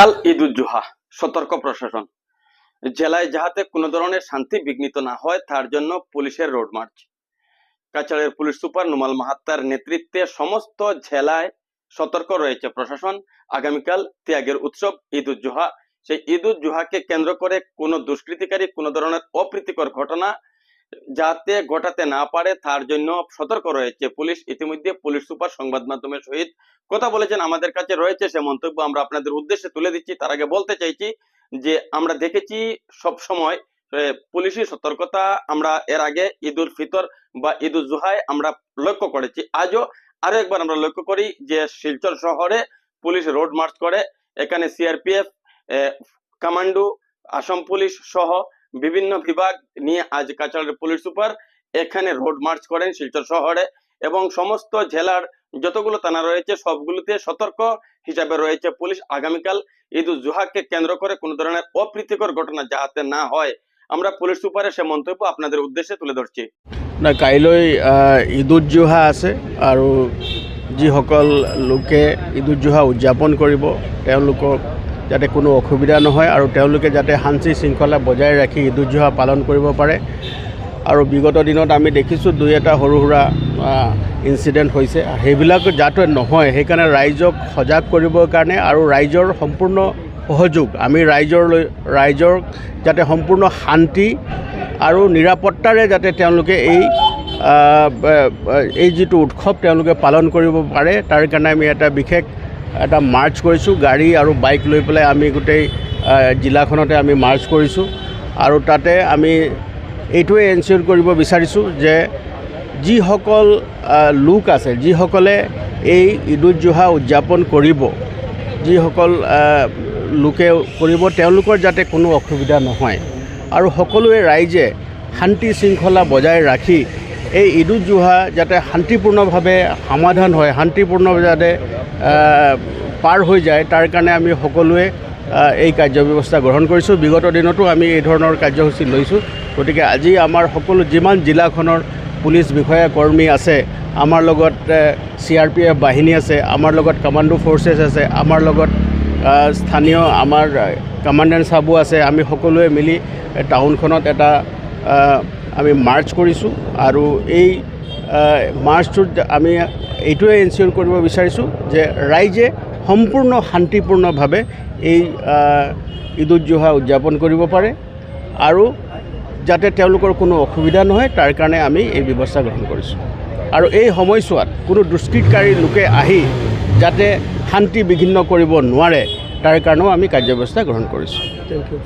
কাল ঈদ উজ্জোহা সতর্ক প্রশাসন। জেলায় যাহাতে কোনো ধরনের শান্তি বিঘ্নিত না হয়, তার জন্য পুলিশের রোড মার্চ। কাছাড়ের পুলিশ সুপার নুমাল মাহাত্তার নেতৃত্বে সমস্ত জেলায় সতর্ক রয়েছে প্রশাসন। আগামীকাল ত্যাগের উৎসব ঈদ উজ্জোহা সেই ঈদ উজ্জোহাকে কেন্দ্র করে কোনো দুষ্কৃতিকারী, কোনো ধরনের অপ্রীতিকর ঘটনা যাতে ঘটাতে না পারে, তার জন্য সতর্ক রয়েছে পুলিশ। ইতিমধ্যে পুলিশ সুপার সংবাদ মাধ্যমের সহিত কথা বলেছেন। আমাদের কাছে রয়েছে সে মন্তব্য। আমরা আপনাদের উদ্দেশ্যে তুলে দিচ্ছি। তার আগে বলতে চাইছি যে, আমরা দেখেছি সব সময় পুলিশি সতর্কতা আমরা এর আগে ঈদ উল ফিতর বা ঈদ উল জুহায় আমরা লক্ষ্য করেছি। আজও আরও একবার আমরা লক্ষ্য করি যে, শিলচর শহরে পুলিশ রোড মার্চ করে। এখানে সিআরপিএফ কমান্ডো, আসাম পুলিশ সহ বিভিন্ন বিভাগ নিয়ে আজ কাছাড়ের পুলিশ সুপার এখানে রোড মার্চ করেন শিলচর শহরে এবং সমস্ত জেলার যতগুলো থানা রয়েছে, সবগুলোতে সতর্ক হিসাবে রয়েছে পুলিশ। আগামীকাল ঈদ উল জুহাকে কেন্দ্র করে কোনো ধরনের অপ্রীতিকর ঘটনা যাতে না হয়, আমরা পুলিশ সুপারের সে মন্তব্য আপনাদের উদ্দেশ্যে তুলে ধরছি। না কাইলৈ ঈদ উদ জোহা আছে আৰু যিসকল লোকে ঈদ উদ জোহা উদযাপন কৰিব, তেওঁলোকক যাতে কোনো অসুবিধা নহয় আৰু তেওঁলোকে যাতে শান্তি শৃংখলা বজাই ৰাখি ঈদ উদ পালন কৰিব পাৰে। আৰু বিগত দিনত আমি দেখিছোঁ দুই এটা সৰু সুৰা ইনচিডেণ্ট হৈছে। সেইবিলাক যাতে নহয়, সেইকাৰণে ৰাইজক সজাগ কৰিবৰ কাৰণে আৰু ৰাইজৰ সম্পূৰ্ণ সহযোগ। আমি ৰাইজৰ লৈ, ৰাইজৰ যাতে সম্পূৰ্ণ শান্তি আৰু নিৰাপত্তাৰে যাতে তেওঁলোকে এই এই যিটো উৎসৱ তেওঁলোকে পালন কৰিব পাৰে, তাৰ কাৰণে আমি এটা বিশেষ এটা মাৰ্চ কৰিছোঁ গাড়ী আৰু বাইক লৈ পেলাই আমি গোটেই জিলাখনতে আমি মাৰ্চ কৰিছোঁ। আৰু তাতে আমি এইটোৱে এনচিয়ৰ কৰিব বিচাৰিছোঁ যে যিসকল লোক আছে, যিসকলে এই ঈদ উদ জোহা উদযাপন কৰিব, যিসকল লোকে কৰিব, তেওঁলোকৰ যাতে কোনো অসুবিধা নহয়। আৰু সকলোৱে ৰাইজে শান্তি শৃংখলা বজাই ৰাখি এই ঈদ উদ জোহা যাতে শান্তিপূৰ্ণভাৱে সমাধান হয়, শান্তিপূৰ্ণভাৱে যাতে পাৰ হৈ যায়, তাৰ কাৰণে আমি সকলোৱে এই কাৰ্যব্যৱস্থা গ্ৰহণ কৰিছোঁ। বিগত দিনতো আমি এই ধৰণৰ কাৰ্যসূচী লৈছোঁ। গতিকে আজি আমাৰ সকলো যিমান জিলাখনৰ পুলিচ বিষয়া কৰ্মী আছে, আমাৰ লগত চি আৰ পি এফ বাহিনী আছে, আমাৰ লগত কমাণ্ডো ফ'ৰ্চেছ আছে, আমাৰ লগত স্থানীয় আমাৰ কমাণ্ডেণ্ট চাবো আছে, আমি সকলোৱে মিলি টাউনখনত এটা আমি মাৰ্চ কৰিছোঁ আৰু এই মাৰ্চটোত আমি এইটোৱে এনচিয়ৰ কৰিব বিচাৰিছোঁ যে ৰাইজে সম্পূৰ্ণ শান্তিপূৰ্ণভাৱে এই ঈদ উদ জোহা উদযাপন কৰিব পাৰে আৰু যাতে তেওঁলোকৰ কোনো অসুবিধা নহয় তাৰ কাৰণে আমি এই ব্যৱস্থা গ্ৰহণ কৰিছোঁ। আৰু এই সময়ছোৱাত কোনো দুষ্কৃতকাৰী লোকে আহি যাতে শান্তি বিঘিন্ন কৰিব নোৱাৰে তাৰ কাৰণেও আমি কাৰ্যব্যৱস্থা গ্ৰহণ কৰিছোঁ। Thank you